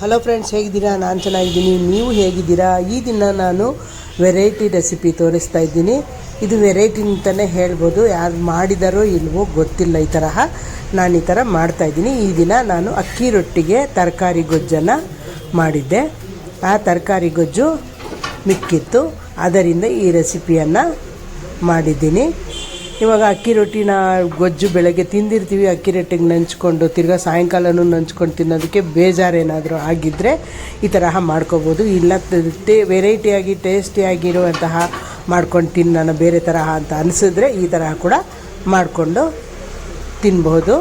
Hello friends ಹೇಗಿದ್ದೀರಾ? ನಾನು ಚೆನ್ನಾಗಿದ್ದೀನಿ. ನೀವು ಹೇಗಿದ್ದೀರಾ? ಈ ದಿನ ನಾನು ವೆರೈಟಿ ರೆಸಿಪಿ ತೋರಿಸ್ತಾ ಇದ್ದೀನಿ. ಇದು ವೆರೈಟಿ ಅಂತಲೇ ಹೇಳ್ಬೋದು. ಯಾರು ಮಾಡಿದಾರೋ ಇಲ್ವೋ ಗೊತ್ತಿಲ್ಲ ಈ ತರಹ. ನಾನು ಈ ಥರ ಮಾಡ್ತಾಯಿದ್ದೀನಿ ಈ ದಿನ ನಾನು ಅಕ್ಕಿ ರೊಟ್ಟಿಗೆ ತರಕಾರಿ ಗೊಜ್ಜನ್ನು ಮಾಡಿದ್ದೆ. ಆ ತರಕಾರಿ ಗೊಜ್ಜು ಮಿಕ್ಕಿತ್ತು. ಅದರಿಂದ ಈ ರೆಸಿಪಿಯನ್ನು ಮಾಡಿದ್ದೀನಿ. ಇವಾಗ ಅಕ್ಕಿ ರೊಟ್ಟಿನ ಗೊಜ್ಜು ಬೆಳಗ್ಗೆ ತಿಂದಿರ್ತೀವಿ, ಅಕ್ಕಿ ರೊಟ್ಟಿಗೆ ನಂಚ್ಕೊಂಡು ತಿರ್ಗಾ ಸಾಯಂಕಾಲನೂ ನಂಚ್ಕೊಂಡು ತಿನ್ನೋದಕ್ಕೆ ಬೇಜಾರೇನಾದರೂ ಆಗಿದ್ದರೆ ಈ ತರಹ ಮಾಡ್ಕೋಬೋದು. ಇಲ್ಲ ಟೇ ವೆರೈಟಿಯಾಗಿ ಟೇಸ್ಟಿಯಾಗಿರುವಂತಹ ಮಾಡ್ಕೊಂಡು ತಿನ್ನೋಣ ಬೇರೆ ತರಹ ಅಂತ ಅನಿಸಿದ್ರೆ ಈ ತರಹ ಕೂಡ ಮಾಡಿಕೊಂಡು ತಿನ್ಬಹುದು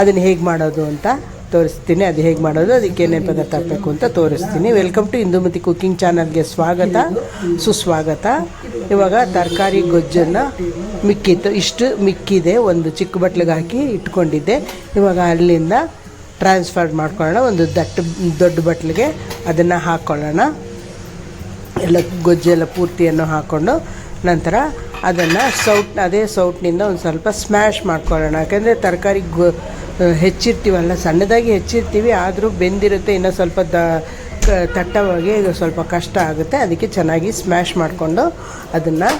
ಅದನ್ನು ಹೇಗೆ ಮಾಡೋದು ಅಂತ ತೋರಿಸ್ತೀನಿ. ಅದು ಹೇಗೆ ಮಾಡೋದು? ಅದಕ್ಕೆ ಏನೇನು ಪದಾರ್ಥ ಹಾಕಬೇಕು ಅಂತ ತೋರಿಸ್ತೀನಿ. ವೆಲ್ಕಮ್ ಟು ಇಂದುಮತಿ ಕುಕ್ಕಿಂಗ್ ಚಾನಲ್ಗೆ ಸ್ವಾಗತ. ಸುಸ್ವಾಗತ. ಇವಾಗ ತರಕಾರಿ ಗೊಜ್ಜನ್ನು ಮಿಕ್ಕಿತ್ತು. ಇಷ್ಟು ಮಿಕ್ಕಿದೆ. ಒಂದು ಚಿಕ್ಕ ಬಟ್ಲಿಗೆ ಹಾಕಿ ಇಟ್ಕೊಂಡಿದ್ದೆ. ಇವಾಗ ಅಲ್ಲಿಂದ ಟ್ರಾನ್ಸ್ಫರ್ ಮಾಡ್ಕೊಳ್ಳೋಣ. ಒಂದು ದಟ್ಟ, ದೊಡ್ಡ ಬಟ್ಲಿಗೆ ಅದನ್ನು ಹಾಕ್ಕೊಳ್ಳೋಣ ಎಲ್ಲ ಗೊಜ್ಜೆಲ್ಲ ಪೂರ್ತಿಯನ್ನು ಹಾಕ್ಕೊಂಡು ನಂತರ ಅದನ್ನು ಸೌಟ್, ಅದೇ ಸೌಟ್ನಿಂದ ಒಂದು ಸ್ವಲ್ಪ ಸ್ಮ್ಯಾಶ್ ಮಾಡ್ಕೊಳ್ಳೋಣ. ಯಾಕೆಂದರೆ ತರಕಾರಿ ಗೊ ಹೆಚ್ಚಿರ್ತೀವಲ್ಲ, ಸಣ್ಣದಾಗಿ ಹೆಚ್ಚಿರ್ತೀವಿ, ಆದರೂ ಬೆಂದಿರುತ್ತೆ, ಇನ್ನೂ ಸ್ವಲ್ಪ ದ ತಟ್ಟವಾಗಿ ಸ್ವಲ್ಪ ಕಷ್ಟ ಆಗುತ್ತೆ. ಅದಕ್ಕೆ ಚೆನ್ನಾಗಿ ಸ್ಮ್ಯಾಶ್ ಮಾಡಿಕೊಂಡು ಅದನ್ನು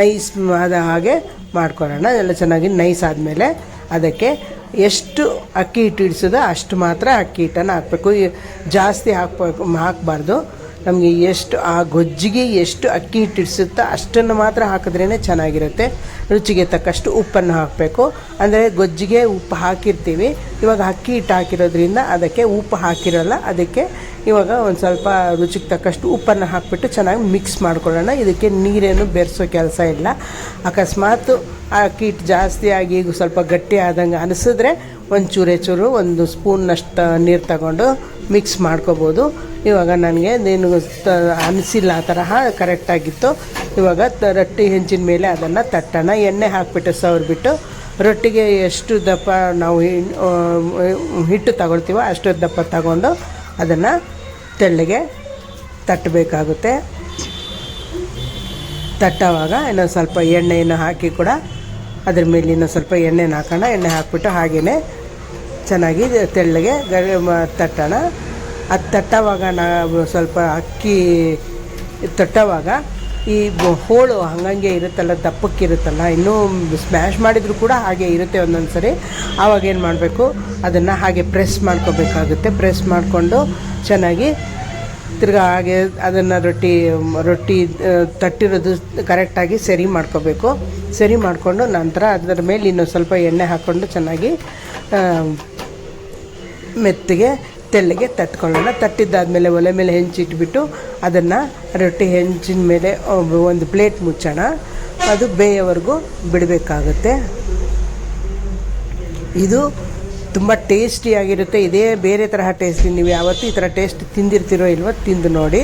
ನೈಸ್ ಆದ ಹಾಗೆ ಮಾಡ್ಕೊಳ್ಳೋಣ. ಎಲ್ಲ ಚೆನ್ನಾಗಿ ನೈಸ್ ಆದಮೇಲೆ ಅದಕ್ಕೆ ಎಷ್ಟು ಅಕ್ಕಿ ಹಿಟ್ಟು ಇಡಿಸೋದೋ ಅಷ್ಟು ಮಾತ್ರ ಅಕ್ಕಿ ಹಿಟ್ಟನ್ನು ಹಾಕಬೇಕು. ಜಾಸ್ತಿ ಹಾಕ್ಬೇಕು ಹಾಕಬಾರ್ದು. ನಮಗೆ ಎಷ್ಟು ಆ ಗೊಜ್ಜಿಗೆ ಎಷ್ಟು ಅಕ್ಕಿ ಹಿಟ್ಟು ಇಡಿಸುತ್ತೋ ಅಷ್ಟನ್ನು ಮಾತ್ರ ಹಾಕಿದ್ರೇ ಚೆನ್ನಾಗಿರುತ್ತೆ. ರುಚಿಗೆ ತಕ್ಕಷ್ಟು ಉಪ್ಪನ್ನು ಹಾಕಬೇಕು. ಅಂದರೆ ಗೊಜ್ಜಿಗೆ ಉಪ್ಪು ಹಾಕಿರ್ತೀವಿ. ಇವಾಗ ಅಕ್ಕಿ ಹಿಟ್ಟು ಹಾಕಿರೋದ್ರಿಂದ ಅದಕ್ಕೆ ಉಪ್ಪು ಹಾಕಿರಲ್ಲ, ಅದಕ್ಕೆ ಇವಾಗ ಒಂದು ಸ್ವಲ್ಪ ರುಚಿಗೆ ತಕ್ಕಷ್ಟು ಉಪ್ಪನ್ನು ಹಾಕಿಬಿಟ್ಟು ಚೆನ್ನಾಗಿ ಮಿಕ್ಸ್ ಮಾಡ್ಕೊಳ್ಳೋಣ. ಇದಕ್ಕೆ ನೀರೇನು ಬೆರೆಸೋ ಕೆಲಸ ಇಲ್ಲ. ಅಕಸ್ಮಾತ್ ಆ ಅಕ್ಕಿ ಹಿಟ್ಟು ಜಾಸ್ತಿ ಆಗಿ ಸ್ವಲ್ಪ ಗಟ್ಟಿ ಆದಂಗೆ ಅನಿಸಿದ್ರೆ ಒಂದು ಚೂರೆ ಒಂದು ಸ್ಪೂನ್ನಷ್ಟು ನೀರು ತಗೊಂಡು ಮಿಕ್ಸ್ ಮಾಡ್ಕೋಬೋದು. ಇವಾಗ ನನಗೆ ನೀನು ಅನಿಸಿಲ್ಲ ಆ ತರಹ ಕರೆಕ್ಟಾಗಿತ್ತು ಇವಾಗ ರೊಟ್ಟಿ ಹೆಂಚಿನ ಮೇಲೆ ಅದನ್ನು ತಟ್ಟಣ. ಎಣ್ಣೆ ಹಾಕಿಬಿಟ್ಟು ಸವರ್ಬಿಟ್ಟು, ರೊಟ್ಟಿಗೆ ಎಷ್ಟು ದಪ್ಪ ನಾವು ಹಿಟ್ಟು ತಗೊಳ್ತೀವೋ ಅಷ್ಟು ದಪ್ಪ ತಗೊಂಡು ಅದನ್ನು ತೆಳ್ಳಗೆ ತಟ್ಟಬೇಕಾಗುತ್ತೆ. ತಟ್ಟೋವಾಗ ಇನ್ನೊಂದು ಸ್ವಲ್ಪ ಎಣ್ಣೆಯನ್ನು ಹಾಕಿ ಕೂಡ ಅದ್ರ ಮೇಲೆ ಇನ್ನೊಂದು ಸ್ವಲ್ಪ ಎಣ್ಣೆನ ಹಾಕೋಣ. ಎಣ್ಣೆ ಹಾಕ್ಬಿಟ್ಟು ಹಾಗೇ ಚೆನ್ನಾಗಿ ತೆಳ್ಳಗೆ ತಟ್ಟೋಣ. ಅದು ತಟ್ಟವಾಗ ನಾವು ಸ್ವಲ್ಪ ಅಕ್ಕಿ ತಟ್ಟವಾಗ ಈ ಹೋಳು ಹಂಗಂಗೆ ಇರುತ್ತಲ್ಲ ದಪ್ಪಕ್ಕಿರುತ್ತಲ್ಲ ಇನ್ನೂ ಸ್ಮ್ಯಾಶ್ ಮಾಡಿದರೂ ಕೂಡ ಹಾಗೆ ಇರುತ್ತೆ ಒಂದೊಂದು ಸರಿ ಆವಾಗ ಏನು ಮಾಡಬೇಕು? ಅದನ್ನು ಹಾಗೆ ಪ್ರೆಸ್ ಮಾಡ್ಕೋಬೇಕಾಗುತ್ತೆ. ಪ್ರೆಸ್ ಮಾಡಿಕೊಂಡು ಚೆನ್ನಾಗಿ ತಿರ್ಗಾ ಹಾಗೆ ಅದನ್ನು ರೊಟ್ಟಿ ರೊಟ್ಟಿ ತಟ್ಟಿರೋದು ಕರೆಕ್ಟಾಗಿ ಸರಿ ಮಾಡ್ಕೋಬೇಕು. ಸರಿ ಮಾಡಿಕೊಂಡು ನಂತರ ಅದರ ಮೇಲೆ ಇನ್ನೊಂದು ಸ್ವಲ್ಪ ಎಣ್ಣೆ ಹಾಕ್ಕೊಂಡು ಚೆನ್ನಾಗಿ ಮೆತ್ತಗೆ ತೆಳ್ಳಗೆ ತಟ್ಕೊಳ್ಳೋಣ. ತಟ್ಟಿದ್ದಾದಮೇಲೆ ಒಲೆ ಮೇಲೆ ಹೆಂಚಿಟ್ಬಿಟ್ಟು ಅದನ್ನು ರೊಟ್ಟಿ ಹೆಂಚಿನ ಮೇಲೆ ಒಂದು ಪ್ಲೇಟ್ ಮುಚ್ಚೋಣ. ಅದು ಬೇಯೋವರೆಗೂ ಬಿಡಬೇಕಾಗುತ್ತೆ. ಇದು ತುಂಬ ಟೇಸ್ಟಿಯಾಗಿರುತ್ತೆ ಇದೇ ಬೇರೆ ತರಹ ಟೇಸ್ಟಿ ನೀವು ಯಾವತ್ತೂ ಈ ಥರ ಟೇಸ್ಟ್ ತಿಂದಿರ್ತಿರೋ ಇಲ್ವೋ ತಿಂದು ನೋಡಿ.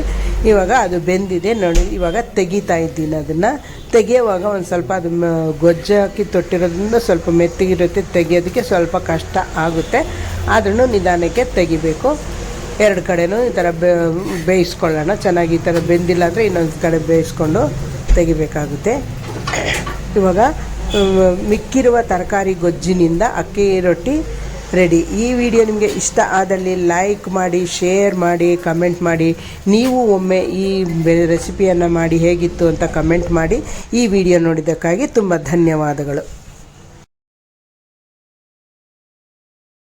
ಇವಾಗ ಅದು ಬೆಂದಿದೆ. ನೋಡಿ, ಇವಾಗ ತೆಗಿತಾ ಇದ್ದೀನಿ ಅದನ್ನು. ತೆಗೆಯುವಾಗ ಒಂದು ಸ್ವಲ್ಪ ಅದು ಗೊಜ್ಜು ಹಾಕಿ ತೊಟ್ಟಿರೋದ್ರಿಂದ ಸ್ವಲ್ಪ ಮೆತ್ತಗಿರುತ್ತೆ. ತೆಗಿಯೋದಕ್ಕೆ ಸ್ವಲ್ಪ ಕಷ್ಟ ಆಗುತ್ತೆ. ಆದ್ರೂ ನಿಧಾನಕ್ಕೆ ತೆಗಿಬೇಕು. ಎರಡು ಕಡೆನೂ ಈ ಥರ ಬೇಯಿಸ್ಕೊಳ್ಳೋಣ. ಚೆನ್ನಾಗಿ ಈ ಥರ ಬೆಂದಿಲ್ಲ ಅಂದರೆ ಇನ್ನೊಂದು ಕಡೆ ಬೇಯಿಸ್ಕೊಂಡು ತೆಗಿಬೇಕಾಗುತ್ತೆ. ಇವಾಗ ಮಿಕ್ಕಿರುವ ತರಕಾರಿ ಗೊಜ್ಜಿನಿಂದ ಅಕ್ಕಿ ರೊಟ್ಟಿ ರೆಡಿ. ಈ ವಿಡಿಯೋ ನಿಮಗೆ ಇಷ್ಟ ಆದಲ್ಲಿ ಲೈಕ್ ಮಾಡಿ, ಶೇರ್ ಮಾಡಿ, ಕಮೆಂಟ್ ಮಾಡಿ. ನೀವು ಒಮ್ಮೆ ಈ ರೆಸಿಪಿಯನ್ನು ಮಾಡಿ ಹೇಗಿತ್ತು ಅಂತ ಕಮೆಂಟ್ ಮಾಡಿ ಈ ವಿಡಿಯೋ ನೋಡಿದ್ದಕ್ಕಾಗಿ ತುಂಬ ಧನ್ಯವಾದಗಳು.